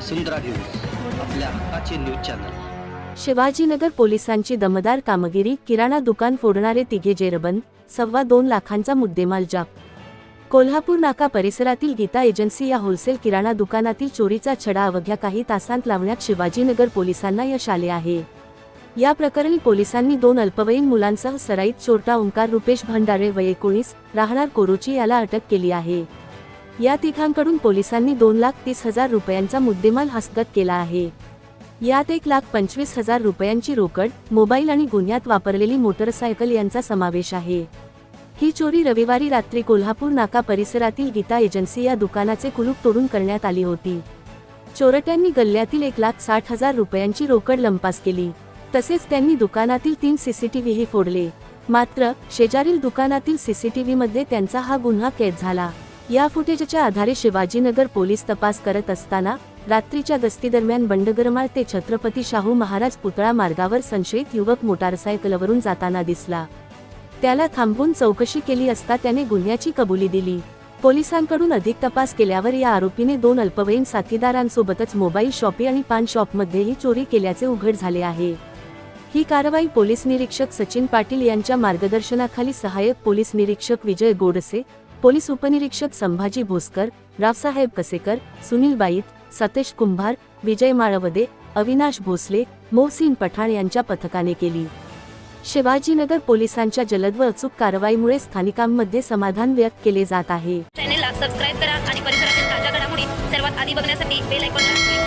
वसुंधरा news आपल्या हक्काचे news channel. Shivajinagar पोलिसांची दमदार कामगिरी किराणा दुकान फोडणारे तिघे जेरबंद सव्वा दोन लाखांचा मुद्देमाल जाप कोल्हापूर नाका परिसरातील गीता एजन्सी या होलसेल किराणा दुकानातील चोरीचा छडा अवघ्या काही तासांत लावण्यात शिवाजीनगर पोलिसांना यश आले आहे. या प्रकरणी पोलिसांनी दोन अल्पवयीन मुलांसह सराईत चोरटा ओंकार रुपेश भंडारे वय एकोणीस राहणार कोरोची याला अटक केली आहे. या तिघांकडून पोलिसांनी दोन लाख तीस हजार रुपयांचा मुद्देमाल हस्तगत केला आहे. यात एक लाख पंचवीस हजार रुपयांची रोकड मोबाईल आणि गुन्ह्यात वापरलेली मोटरसायकल यांचा समावेश आहे. ही चोरी रविवारी रात्री कोल्हापूर नाका परिसरातील गीता एजन्सी या दुकानाचे कुलूप तोडून करण्यात आली होती. चोरट्यांनी गल्ल्यातील एक लाख साठ हजार रुपयांची रोकड लंपास केली. तसेच त्यांनी दुकानातील तीन सीसीटीव्हीही फोडले. मात्र शेजारील दुकानातील सीसीटीव्हीमध्ये त्यांचा हा गुन्हा कैद झाला. या फुटेजच्या आधारे शिवाजीनगर पोलीस तपास करत असताना रात्रीच्या गस्तीदरम्यान बंडगरमाळ ते छत्रपती शाहू महाराज पुतळा मार्गावर संशयित युवक मोटारसायकलवरून जाताना दिसला. त्याला थांबवून चौकशी केली असता त्याने गुन्ह्याची कबुली दिली. पोलिसांकडून अधिक तपास केल्यावर या आरोपीने दोन अल्पवयीन साथीदारांसोबतच मोबाईल शॉपी आणि पान शॉपमध्येही चोरी केल्याचे उघड झाले आहे. ही कारवाई पोलीस निरीक्षक सचिन पाटील यांच्या मार्गदर्शनाखाली सहाय्यक पोलीस निरीक्षक विजय गोडसे पोलीस उपनिरीक्षक संभाजी भोसकर रावसाहेब कसेकर सुनील बाईत सतेश कुंभार विजय माळवदे अविनाश भोसले मोहसिन पठाण यांच्या पथकाने केली. शिवाजीनगर पोलिसांच्या जलद व अचूक कारवाईमुळे स्थानिकांमध्ये समाधान व्यक्त केले जात आहे. चॅनेलला सबस्क्राईब करा आणि परिसरातील ताज्या घडामोडी सर्वात आधी बघण्यासाठी बेल आयकॉनला